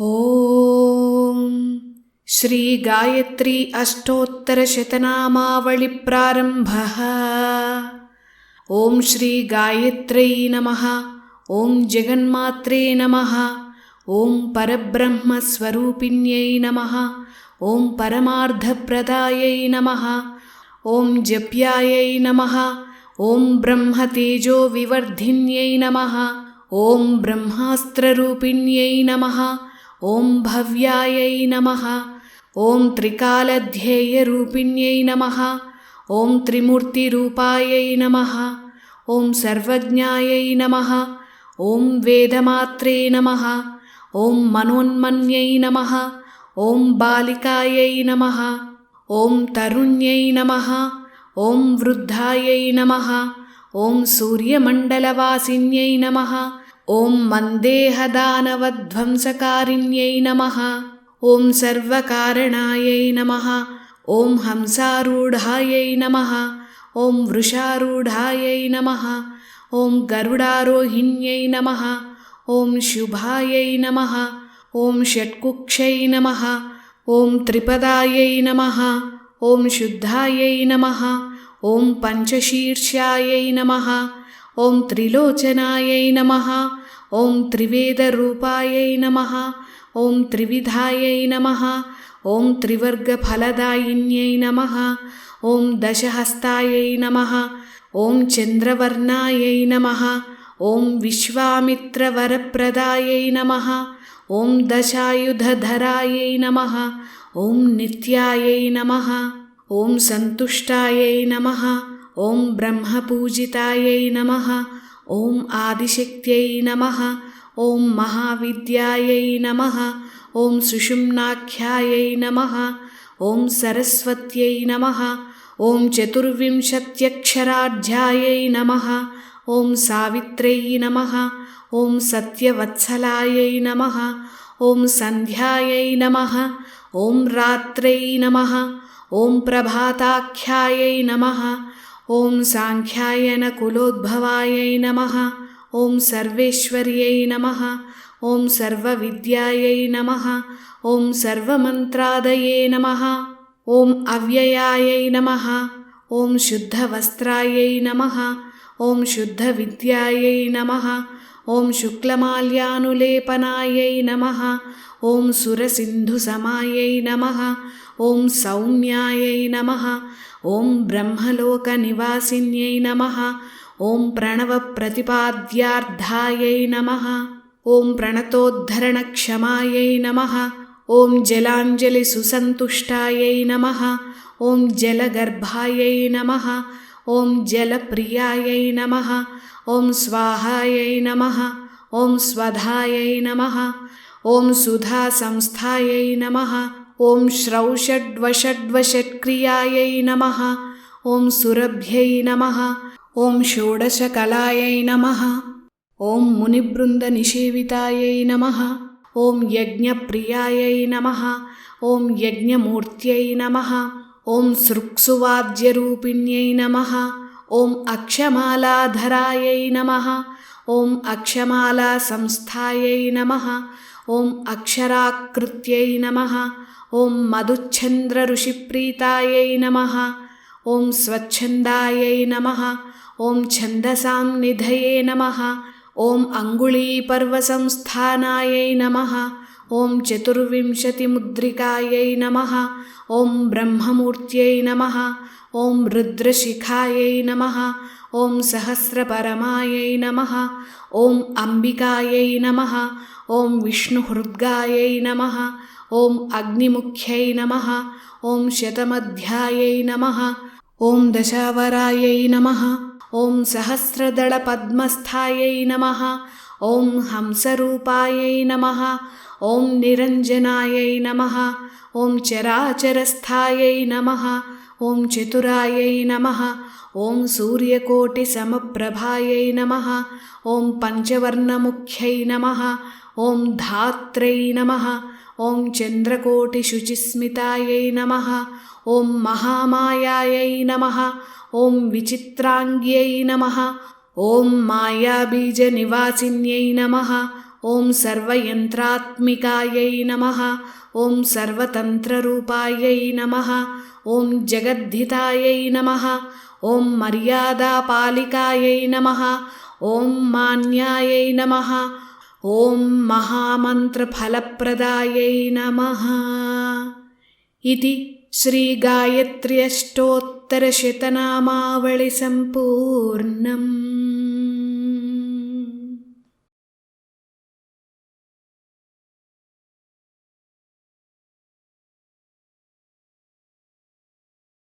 ॐ श्रीगायत्री अष्टोत्तरशतनामावलिप्रारम्भः ॐ श्रीगायत्र्यै नमः। ॐ जगन्मात्रे नमः। ॐ परब्रह्मस्वरूपिण्यै नमः। ॐ परमार्धप्रदायै नमः। ॐ जप्यायै नमः। ॐ ब्रह्मतेजोविवर्धिन्यै नमः। ॐ ब्रह्मास्त्ररूपिण्यै नमः ॐ भव्यायै नमः ॐ त्रिकालध्येयरूपिण्यै नमः ॐ त्रिमूर्तिरूपायै नमः ॐ सर्वज्ञायै नमः ॐ वेदमात्रे नमः ॐ मनोन्मन्यै नमः ॐ बालिकायै नमः ॐ तरुण्यै नमः ॐ वृद्धायै नमः ॐ सूर्यमण्डलवासिन्यै नमः ॐ मन्देहदानवध्वंसकारिण्यै नमः। ॐ सर्वकारणायै नमः। ॐ हंसारूढायै नमः। ॐ वृषारूढायै नमः। ॐ गरुडारोहिण्यै नमः। ॐ शुभायै नमः। ॐ षट्कुक्षै नमः। ॐ त्रिपदायै नमः। ॐ शुद्धायै नमः। ॐ पञ्चशीर्ष्यायै नमः ॐ त्रिलोचनायै नमः ॐ त्रिवेदरूपायै नमः ॐ त्रिविधायै नमः ॐ त्रिवर्गफलदायिन्यै नमः ॐ दशहस्तायै नमः ॐ चन्द्रवर्णायै नमः ॐ विश्वामित्रवरप्रदायै नमः ॐ दशायुधधरायै नमः ॐ नित्यायै नमः ॐ सन्तुष्टायै नमः ॐ ब्रह्मपूजितायै नमः ॐ आदिशक्त्यै नमः ॐ महाविद्यायै नमः ॐ सुषुम्नाख्यायै नमः ॐ सरस्वत्यै नमः ॐ चतुर्विंशत्यक्षराढ्यायै नमः ॐ सावित्र्यै नमः ॐ सत्यवत्सलायै नमः ॐ सन्ध्यायै नमः ॐ रात्रै नमः ॐ प्रभाताख्यायै नमः ॐ साङ्ख्यायनकुलोद्भवायै नमः। ॐ सर्वेश्वर्यै नमः। ॐ सर्वविद्यायै नमः। ॐ सर्वमन्त्रादये नमः। ॐ अव्ययायै नमः। ॐ शुद्धवस्त्रायै नमः। ॐ शुद्धविद्यायै नमः ॐ शुक्लमाल्यानुलेपनायै नमः ॐ सुरसिन्धुसमायै नमः ॐ सौम्यायै नमः ॐ ब्रह्मलोकनिवासिन्यै नमः ॐ प्रणवप्रतिपाद्यार्धायै नमः ॐ प्रणतोद्धरणक्षमायै नमः ॐ जलाञ्जलिसुसन्तुष्टायै नमः ॐ जलगर्भायै नमः ॐ जलप्रियायै नमः ॐ स्वाहायै नमः ॐ स्वधायै नमः ॐ सुधासंस्थायै नमः ॐ श्रौषड्वषड्वषट्क्रियायै नमः ॐ सुरभ्यै नमः ॐ षोडशकलायै नमः ॐ मुनिबृन्दनिषेवितायै नमः ॐ यज्ञप्रियायै नमः ॐ यज्ञमूर्त्यै नमः ॐ सृक्सुवाद्यरूपिण्यै नमः ॐ अक्षमालाधरायै नमः ॐ अक्षमालासंस्थायै नमः ॐ अक्षराकृत्यै नमः ॐ मधुच्छन्द्रऋषिप्रीतायै नमः ॐ स्वच्छन्दायै नमः ॐ छन्दसां निधये नमः ॐ अङ्गुळीपर्वसंस्थानायै नमः ॐ चतुर्विंशतिमुद्रिकायै नमः ॐ ब्रह्ममूर्त्यै नमः ॐ रुद्रशिखायै नमः ॐ सहस्रपरमायै नमः ॐ अम्बिकायै नमः ॐ विष्णुहृद्गायै नमः ॐ अग्निमुख्यै नमः ॐ शतमध्यायै नमः ॐ दशावरायै नमः ॐ सहस्रदळपद्मस्थायै नमः ॐ हंसरूपायै नमः ॐ निरञ्जनायै नमः ॐ चराचरस्थायै नमः ॐ चतुरायै नमः ॐ सूर्यकोटिसमप्रभायै नमः ॐ पञ्चवर्णमुख्यै नमः ॐ धात्रै नमः ॐ चन्द्रकोटिशुचिस्मितायै नमः ॐ महामायायै नमः ॐ विचित्राङ्ग्यै नमः ॐ मायाबीजनिवासिन्यै नमः। ॐ सर्वयन्त्रात्मिकायै नमः। ॐ सर्वतन्त्ररूपायै नमः। ॐ जगद्धितायै नमः। ॐ मर्यादापालिकायै नमः। ॐ मान्यायै नमः। ॐ महामन्त्रफलप्रदायै नमः। इति श्रीगायत्र्यष्टोत्तरशतनामावलिसम्पूर्णम्